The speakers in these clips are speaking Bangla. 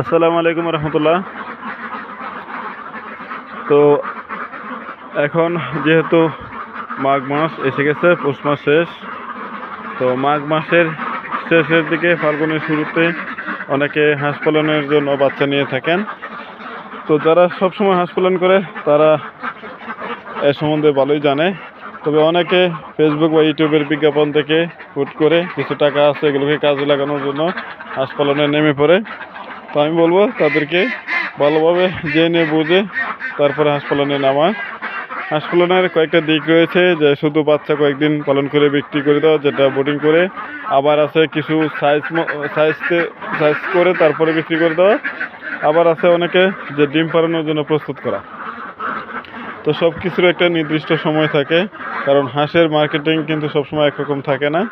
আসসালামু আলাইকুম রহমতুল্লাহ। তো এখন যেহেতু মাঘ মাস এসে গেছে, পৌষ মাস শেষ, তো মাঘ মাসের শেষের দিকে ফাল্গুনের শুরুতে অনেকে হাঁস পালনের জন্য বাচ্চা নিয়ে থাকেন। তো যারা সবসময় হাঁস পালন করে, তারা এ সম্বন্ধে ভালোই জানে। তবে অনেকে ফেসবুক বা ইউটিউবের বিজ্ঞাপন থেকে হুট করে কিছু টাকা আছে, এগুলোকে কাজে লাগানোর জন্য হাঁস পালনে নেমে পড়ে। তো আমি বলব তাদেরকে ভালোভাবে জেনে বুঝে তারপরে হাঁস পালনে নামা হাঁস পালনের কয়েকটা দিক রয়েছে যে শুধু বাচ্চা কয়েকদিন পালন করে, বিক্রি করে দেওয়া যেটা বোর্ডিং করে। আবার আছে কিছু সাইজ সাইজতে সাইজ করে তারপরে বিক্রি করে দেওয়া আবার আছে অনেকে যে ডিম পালনের জন্য প্রস্তুত করা। তো সব কিছুর একটা নির্দিষ্ট সময় থাকে, কারণ হাঁসের মার্কেটিং কিন্তু সবসময় একরকম থাকে না।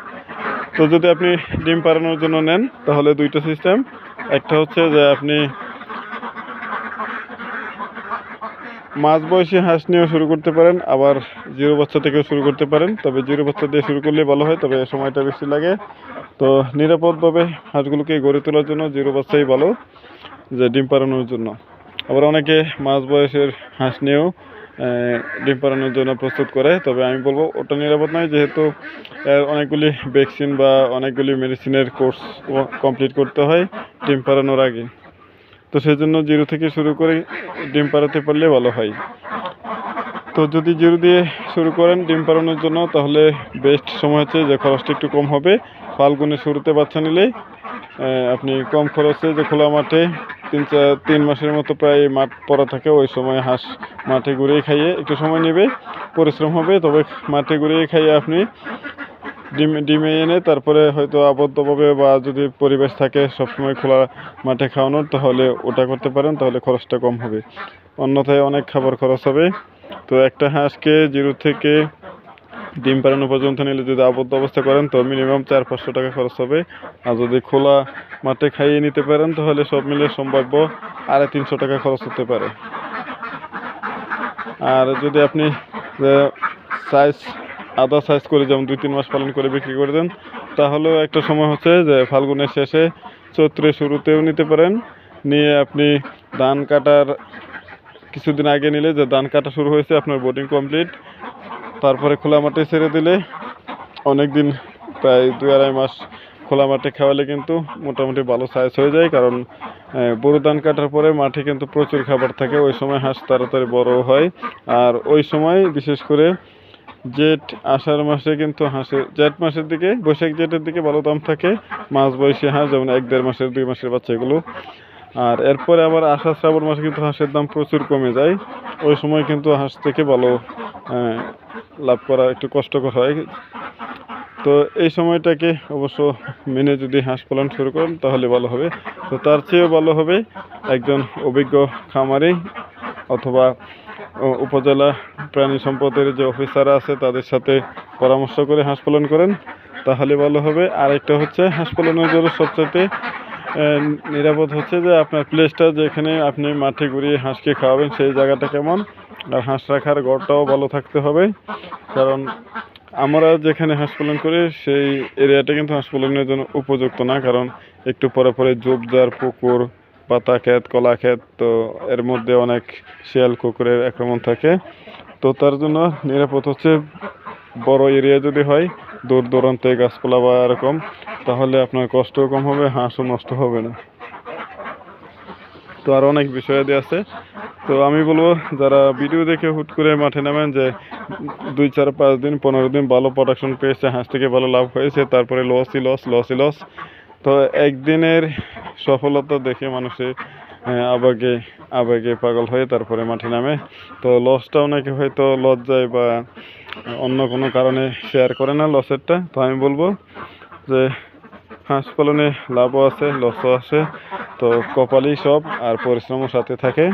তো যদি আপনি ডিম পাড়ানোর জন্য নেন, তাহলে দুইটা সিস্টেম একটা হচ্ছে যে আপনি মাঝ বয়সী হাঁস নিয়েও শুরু করতে পারেন, আবার জিরো বাচ্চা থেকেও শুরু করতে পারেন। তবে জিরো বাচ্চা দিয়ে শুরু করলে ভালো হয়, তবে সময়টা বেশি লাগে। তো নিরাপদভাবে হাঁসগুলোকে গড়ে তোলার জন্য জিরো বাচ্চাই ভালো, যে ডিম পাড়ানোর জন্য। আবার অনেকে মাঝ বয়সের হাঁস নিয়েও ডিম পাড়ানোর জন্য প্রস্তুত করে। তবে আমি বলব, ওটা নিরাপদ নয়, যেহেতু এর অনেকগুলি ভ্যাকসিন বা অনেকগুলি মেডিসিনের কোর্স কমপ্লিট করতে হয় ডিম পাড়ানোর আগে। তো সেই জন্য জিরো থেকে শুরু করে ডিম পাড়াতে পারলে ভালো হয়। তো যদি জিরো দিয়ে শুরু করেন ডিম পাড়ানোর জন্য, তাহলে বেস্ট সময় হচ্ছে যে খরচটা একটু কম হবে। ফাল্গুনের শুরুতে বাচ্চা নিলে আপনি কম খরচে যে খোলা মাঠে তিন চার, তিন মাসের মতো প্রায় মাঠ পড়া থাকে, ওই সময় হাঁস মাঠে ঘুরিয়ে খাইয়ে একটু সময় নেবে, পরিশ্রম হবে, তবে মাঠে ঘুরিয়ে খাইয়ে আপনি ডিম, ডিমে এনে তারপরে হয়তো আবদ্ধভাবে বা যদি পরিবেশ থাকে সবসময় খোলা মাঠে খাওয়ানোর, তাহলে ওটা করতে পারেন, তাহলে খরচটা কম হবে। অন্যথায় অনেক খাবার খরচ হবে। তো একটা হাঁসকে জিরো থেকে ডিম পাড়ানো পর্যন্ত নিলে যদি আবদ্ধ অবস্থা করেন, তো মিনিমাম চার, পাঁচশো টাকা খরচ হবে। আর যদি খোলা মাঠে খাইয়ে নিতে পারেন, তাহলে সব মিলে সম্ভাব্য আড়াই, তিনশো টাকা খরচ হতে পারে। আর যদি আপনি সাইজ আদা সাইজ করে যেমন দুই, তিন মাস পালন করে বিক্রি করে দেন, তাহলেও একটা সময় হচ্ছে যে ফাল্গুনের শেষে চৈত্রের শুরুতেও নিতে পারেন। নিয়ে আপনি ধান কাটার কিছুদিন আগে নিলে যে ধান কাটা শুরু হয়েছে, আপনার বোর্ডিং কমপ্লিট তারপরে খোলা মাঠে ছেড়ে দিলে অনেক দিন প্রায় দুই আড়াই মাস খোলা মাঠে খাওয়ালে কিন্তু মোটামুটি ভালো সাইজ হয়ে যায়। কারণ বড় ধান কাটার পরে মাঠে কিন্তু প্রচুর খাবার থাকে, ওই সময় হাঁস তাড়াতাড়ি বড় হয়। আর ওই সময় বিশেষ করে জেঠ আষাঢ় মাসে কিন্তু হাঁসের, জেঠ মাসের দিকে, বৈশাখ জেঠের দিকে ভালো দাম থাকে মাছ বয়সী হাঁস, যেমন এক দেড় মাসের, দুই মাসের বাচ্চাগুলো। আর এরপরে আবার আষাঢ় শ্রাবণ মাসে কিন্তু হাঁসের দাম প্রচুর কমে যায়। ওই সময় কিন্তু হাঁস থেকে ভালো লাভ করা একটু কষ্টকর হয়। তো এই সময়টাকে অবশ্য মেনে যদি হাঁস পালন শুরু করেন, তাহলে ভালো হবে। তো তার চেয়েও ভালো হবে একজন অভিজ্ঞ খামারি অথবা উপজেলা প্রাণী সম্পদের যে অফিসার আছে, তাদের সাথে পরামর্শ করে হাঁস পালন করেন, তাহলে ভালো হবে। আর একটা হচ্ছে, হাঁস পালনের জন্য সবচেয়ে নিরাপদ হচ্ছে যে আপনার প্লেসটা যেখানে আপনি মাঠে ঘুরিয়ে হাঁসকে খাওয়াবেন, সেই জায়গাটা কেমন? আর হাঁস রাখার ঘরটাও ভালো থাকতে হবে। কারণ আমরা যেখানে হাঁস পালন করি, সেই এরিয়াটা কিন্তু হাঁস পালনের জন্য উপযুক্ত না। কারণ একটু পরে পরে ঝোপঝাড় পুকুর পাতা ক্ষেত কলা ক্ষেত তো এর মধ্যে অনেক শিয়াল কুকুরের আক্রমণ থাকে। তো তার জন্য নিরাপদ হচ্ছে বড় এরিয়া যদি হয়, দূর দূরান্তে গাছপালা বা এরকম, তাহলে আপনার কষ্টও কম হবে, হাঁসও নষ্ট হবে না। তো আর অনেক বিষয়াদি আছে। তো আমি বলব, যারা ভিডিও দেখে হুট করে মাঠে নামেন যে, দুই, চার, পাঁচ দিন, পনেরো দিন ভালো প্রোডাকশন পেয়েছে, হাঁস থেকে ভালো লাভ হয়েছে, তারপরে লসই লস লসই লস তো একদিনের সফলতা দেখে মানুষে আবেগে আবেগে পাগল হয়ে তারপরে মাঠে নামে। তো লসটা অনেকে হয়তো লজ্জায় বা অন্য কোনো কারণে শেয়ার করে না লসেরটা তো আমি বলব যে হাঁস পালনে লাভও আছে লসও আছে। তো কপালই সব আর পরিশ্রমও সাথে থাকে।